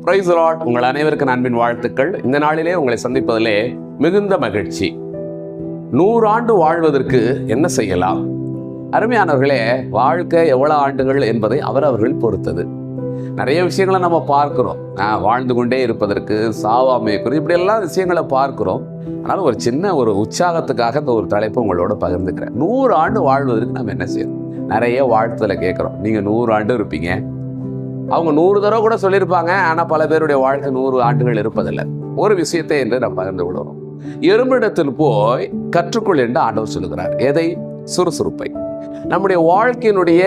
Price rod உங்கள் அனைவருக்கும் அன்பின் வாழ்த்துக்கள். இந்த நாளிலே உங்களை சந்திப்பதிலே மிகுந்த மகிழ்ச்சி. நூறாண்டு வாழ்வதற்கு என்ன செய்யலாம்? அருமையானவர்களே வாழ்க்கை எவ்வளவு ஆண்டுகள் என்பதை அவரவர்கள் பொறுத்தது. நிறைய விஷயங்களை நம்ம பார்க்கிறோம். ஆஹ், வாழ்ந்து கொண்டே இருப்பதற்கு சாவாமை குறித்து இப்படி எல்லாம் விஷயங்களை பார்க்கிறோம். ஆனால் ஒரு சின்ன ஒரு உற்சாகத்துக்காக இந்த ஒரு தலைப்பை உங்களோட பகிர்ந்துக்கிறேன். நூறு ஆண்டு வாழ்வதற்கு நம்ம என்ன செய்யணும்? நிறைய வாழ்த்துல கேட்குறோம். நீங்கள் நூறு ஆண்டு இருப்பீங்க. அவங்க நூறு தடவை கூட சொல்லியிருப்பாங்க. ஆனால் பல பேருடைய வாழ்க்கை நூறு ஆண்டுகள் இருப்பதில்லை. ஒரு விஷயத்தை என்று நம்ம பகிர்ந்து விடுறோம் எறும்பிடத்தில் போய் கற்றுக்கொள் என்று ஆண்டவர் சொல்லுகிறார். எதை? சுறுசுறுப்பை. நம்முடைய வாழ்க்கையினுடைய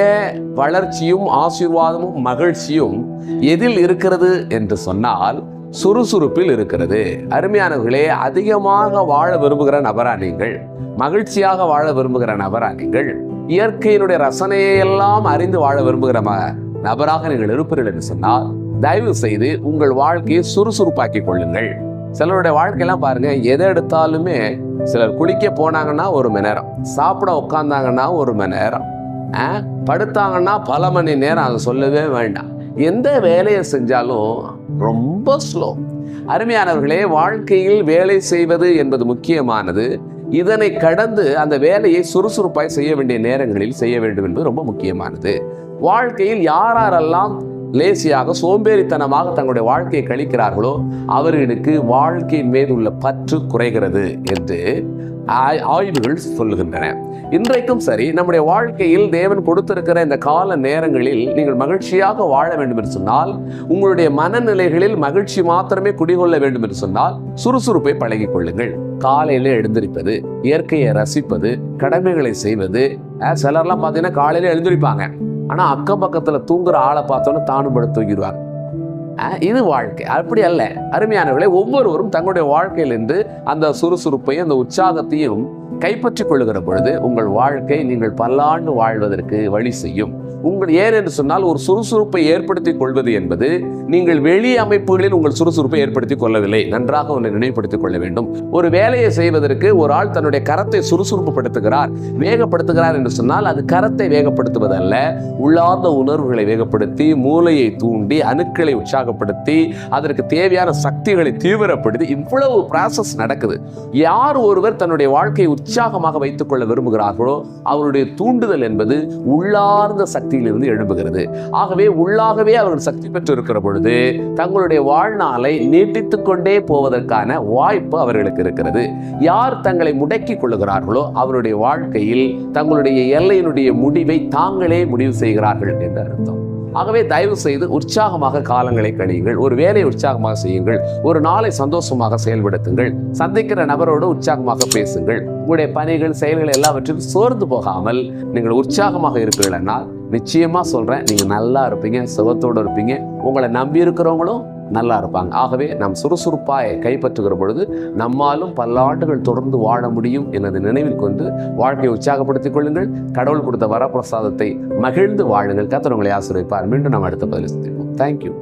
வளர்ச்சியும் ஆசீர்வாதமும் மகிழ்ச்சியும் எதில் இருக்கிறது என்று சொன்னால் சுறுசுறுப்பில் இருக்கிறது. அருமையானவர்களே அதிகமாக வாழ விரும்புகிற நபரா நீங்கள் மகிழ்ச்சியாக வாழ விரும்புகிற நபரா நீங்கள் இயற்கையினுடைய ரசனையெல்லாம் அறிந்து வாழ விரும்புகிற நபராக நீங்கள் இருப்பீர்கள் என்று சொன்னால் தயவு செய்து உங்கள் வாழ்க்கையை சுறுசுறுப்பாக்கி கொள்ளுங்கள். சிலருடைய வாழ்க்கையெல்லாம் பாருங்க எதை எடுத்தாலுமே சிலர் குளிக்க போனாங்கன்னா ஒரு மணி நேரம் சாப்பிட உட்காந்தாங்கன்னா ஒரு மணி நேரம் ஆ, படுத்தாங்கன்னா பல மணி நேரம் அதை சொல்லவே வேண்டாம். எந்த வேலையை செஞ்சாலும் ரொம்ப ஸ்லோ அருமையானவர்களே வாழ்க்கையில் வேலை செய்வது என்பது முக்கியமானது. இதனை கடந்து அந்த வேலையை சுறுசுறுப்பாய் செய்ய வேண்டிய நேரங்களில் செய்ய வேண்டும் என்பது ரொம்ப முக்கியமானது. வாழ்க்கையில் யாரெல்லாம் லேசியாக சோம்பேறித்தனமாக தங்களுடைய வாழ்க்கையை கழிக்கிறார்களோ அவர்களுக்கு வாழ்க்கையின் மீது உள்ள பற்று குறைகிறது என்று ஆய்- ஆய்வுகள் சொல்லுகின்றன. இன்றைக்கும் சரி நம்முடைய வாழ்க்கையில் தேவன் கொடுத்திருக்கிற இந்த கால நேரங்களில் நீங்கள் மகிழ்ச்சியாக வாழ வேண்டும் என்று சொன்னால் உங்களுடைய மனநிலைகளில் மகிழ்ச்சி மாத்திரமே குடிகொள்ள வேண்டும் என்று சொன்னால் சுறுசுறுப்பை பழகிக் கொள்ளுங்கள். காலையில எழுந்திருப்பது இயற்கையை ரசிப்பது கடமைகளை செய்வது சிலர்லாம் பார்த்தீங்கன்னா காலையில எழுந்திருப்பாங்க. ஆனா அக்கம் பக்கத்துல தூங்குற ஆளை பார்த்தோன்னு தானும் படுத்து தூங்கிடுவார் இது வாழ்க்கை. அப்படி அல்ல. அருமையானவர்களே ஒவ்வொருவரும் தங்களுடைய வாழ்க்கையிலிருந்து அந்த சுறுசுறுப்பையும் அந்த உற்சாகத்தையும் கைப்பற்றிக் கொள்ளுகிற பொழுது உங்கள் வாழ்க்கை நீங்கள் பல்லாண்டு வாழ்வதற்கு வழி செய்யும். உங்கள் ஏன் என்று சொன்னால் ஒரு சுறுசுறுப்பை ஏற்படுத்திக் கொள்வது என்பது நீங்கள் வெளி அமைப்புகளில் உங்கள் சுறுசுறுப்பை ஏற்படுத்திக் கொள்ளவில்லை. நன்றாக ஒன்றை நினைவுபடுத்திக் கொள்ள வேண்டும். ஒரு வேலையை செய்வதற்கு ஒரு ஆள் தன்னுடைய கரத்தை சுறுசுறுப்புப்படுத்துகிறார் வேகப்படுத்துகிறார் என்று சொன்னால் அது கரத்தை வேகப்படுத்துவதல்ல. உள்ளார்ந்த உணர்வுகளை வேகப்படுத்தி மூளையை தூண்டி அணுக்களை உற்சாகப்படுத்தி அதற்கு தேவையான சக்திகளை தீவிரப்படுத்தி இவ்வளவு ப்ராசஸ் நடக்குது. யார் ஒருவர் தன்னுடைய வாழ்க்கையை உற்சாகமாக வைத்துக் கொள்ள விரும்புகிறார்களோ அவருடைய தூண்டுதல் என்பது உள்ளார்ந்த சக்தியிலிருந்து எழும்புகிறது. ஆகவே உள்ளாகவே அவர்கள் சக்தி பெற்று இருக்கிற பொழுது தங்களுடைய வாழ்நாளை நீட்டித்துக் கொண்டே போவதற்கான வாய்ப்பு அவர்களுக்கு இருக்கிறது. யார் தங்களை முடக்கிக் கொள்ளுகிறார்களோ அவருடைய வாழ்க்கையில் தங்களுடைய எல்லையினுடைய முடிவை தாங்களே முடிவு செய்கிறார்கள் என்று அர்த்தம். ஆகவே தயவு செய்து உற்சாகமாக காலங்களை கழியுங்கள். ஒரு வேலையை உற்சாகமாக செய்யுங்கள். ஒரு நாளை சந்தோஷமாக செயல்படுத்துங்கள். சந்திக்கிற நபரோடு உற்சாகமாக பேசுங்கள். உங்களுடைய பணிகள் செயல்கள் எல்லாவற்றிலும் சோர்ந்து போகாமல் நீங்கள் உற்சாகமாக இருக்கிறீர்கள்னால் நிச்சயமாக சொல்கிறேன் நீங்கள் நல்லா இருப்பீங்க சுகத்தோடு இருப்பீங்க. உங்களை நம்பி இருக்கிறவங்களும் நல்லா இருப்பாங்க. ஆகவே நாம் சுறுசுறுப்பாய் கைப்பற்றுகிற பொழுது நம்மாலும் பல்லாண்டுகள் தொடர்ந்து வாழ முடியும் எனது நினைவில் கொண்டு வாழ்க்கையை உற்சாகப்படுத்திக் கொள்ளுங்கள். கடவுள் கொடுத்த வரப்பிரசாதத்தை மகிழ்ந்து வாழுங்கள். கத்தர் உங்களை ஆசிரியப்பார் மீண்டும் நாம் அடுத்த பதில் சந்திப்போம். தேங்க்யூ